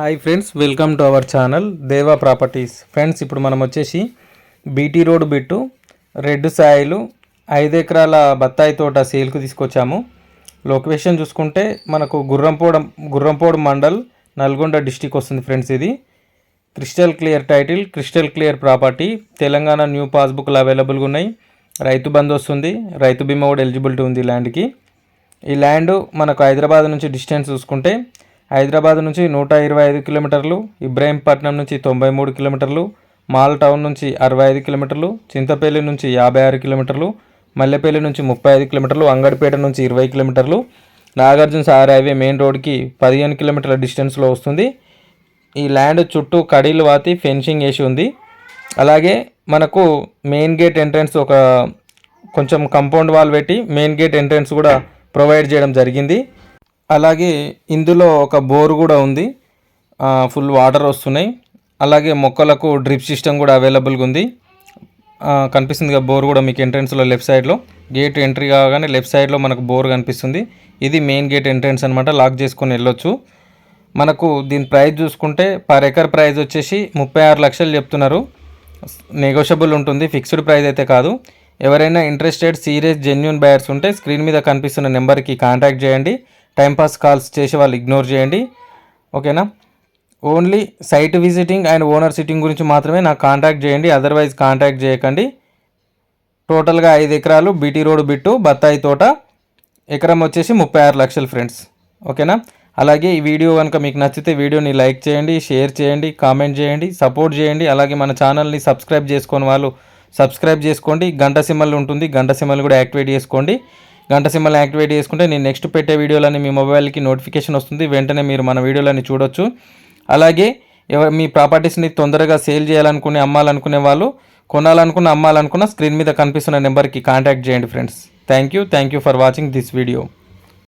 Hi friends welcome to our channel Deva properties. Friends ఇప్పుడు మనం వచ్చేసి బీటీ రోడ్ బిట్టు రెడ్ సాయిలు ఐదు ఎకరాల బత్తాయి తోట సేల్కు తీసుకొచ్చాము. లొకేషన్ చూసుకుంటే మనకు గుర్రంపోడ గుర్రంపోడు మండల్ నల్గొండ డిస్టిక్ వస్తుంది ఫ్రెండ్స్ ఇది. Crystal clear title crystal clear property. Telangana new పాస్బుక్లు అవైలబుల్గా ఉన్నాయి. రైతు బంద్ వస్తుంది. రైతు బీమా కూడా ఎలిజిబిలిటీ ఉంది ల్యాండ్కి. ఈ ల్యాండ్ మనకు హైదరాబాద్ నుంచి డిస్టెన్స్ చూసుకుంటే హైదరాబాద్ నుంచి నూట ఇరవై ఐదు కిలోమీటర్లు ఇబ్రాహీంపట్నం నుంచి తొంభై మూడు కిలోమీటర్లు మాల్ టౌన్ నుంచి అరవై ఐదు కిలోమీటర్లు చింతపల్లి నుంచి యాభై ఆరు కిలోమీటర్లు మల్లెపల్లి నుంచి ముప్పై ఐదు కిలోమీటర్లు అంగడిపేట నుంచి ఇరవై కిలోమీటర్లు నాగార్జున సాగర్ హైవే మెయిన్ రోడ్కి పదిహేను కిలోమీటర్ల డిస్టెన్స్లో వస్తుంది. ఈ ల్యాండ్ చుట్టూ కడీలు వాతి ఫెన్సింగ్ వేసి ఉంది. అలాగే మనకు మెయిన్ గేట్ ఎంట్రన్స్ ఒక కొంచెం కంపౌండ్ వాల్ పెట్టి మెయిన్ గేట్ ఎంట్రన్స్ కూడా ప్రొవైడ్ చేయడం జరిగింది. అలాగే ఇందులో ఒక బోర్ కూడా ఉంది. ఫుల్ వాటర్ వస్తున్నాయి. అలాగే మొక్కలకు డ్రిప్ సిస్టమ్ కూడా అవైలబుల్గా ఉంది. కనిపిస్తుంది కదా బోర్ కూడా మీకు ఎంట్రన్స్లో లెఫ్ట్ సైడ్లో గేట్ ఎంట్రీ కాగానే లెఫ్ట్ సైడ్లో మనకు బోర్ కనిపిస్తుంది. ఇది మెయిన్ గేట్ ఎంట్రన్స్ అనమాట లాక్ చేసుకొని వెళ్ళొచ్చు. మనకు దీని ప్రైస్ చూసుకుంటే పర్ ఎకర్ ప్రైస్ వచ్చేసి ముప్పై ఆరు లక్షలు చెప్తున్నారు. నెగోషియబుల్ ఉంటుంది ఫిక్స్డ్ ప్రైస్ అయితే కాదు. ఎవరైనా ఇంట్రెస్టెడ్ సీరియస్ జెన్యున్ బయర్స్ ఉంటే స్క్రీన్ మీద కనిపిస్తున్న నెంబర్కి కాంటాక్ట్ చేయండి. టైంపాస్ కాల్స్ చేసే వాళ్ళు ఇగ్నోర్ చేయండి. ఓకేనా only site visiting and owner sitting గురించి మాత్రమే నాకు కాంటాక్ట్ చేయండి. అదర్వైజ్ కాంటాక్ట్ చేయకండి. టోటల్గా ఐదు ఎకరాలు బీటీ రోడ్ బిట్టు బత్తాయి తోట. ఎకరం వచ్చేసి ముప్పై ఆరు లక్షలు ఫ్రెండ్స్ ఓకేనా అలాగే ఈ వీడియో కనుక మీకు నచ్చితే వీడియోని లైక్ చేయండి షేర్ చేయండి కామెంట్ చేయండి సపోర్ట్ చేయండి. అలాగే మన ఛానల్ని సబ్స్క్రైబ్ చేసుకొని వాళ్ళు సబ్స్క్రైబ్ చేసుకోండి. గంట సింబల్ ఉంటుంది గంట సిమ్మల్ని కూడా యాక్టివేట్ చేసుకోండి. గంట సింబల్ యాక్టివేట్ చేసుకుంటే నేను నెక్స్ట్ పెట్టే వీడియోలని మీ మొబైల్కి నోటిఫికేషన్ వస్తుంది. వెంటనే మీరు మన వీడియోలని చూడొచ్చు. అలాగే మీ ప్రాపర్టీస్ని తొందరగా సేల్ చేయాలనుకునే అమ్మాలనుకునే వాళ్ళు కొనాలనుకున్న అమ్మాలనుకున్న స్క్రీన్ మీద కనిపిస్తున్న నెంబర్కి కాంటాక్ట్ చేయండి friends. Thank you. Thank you for watching this video.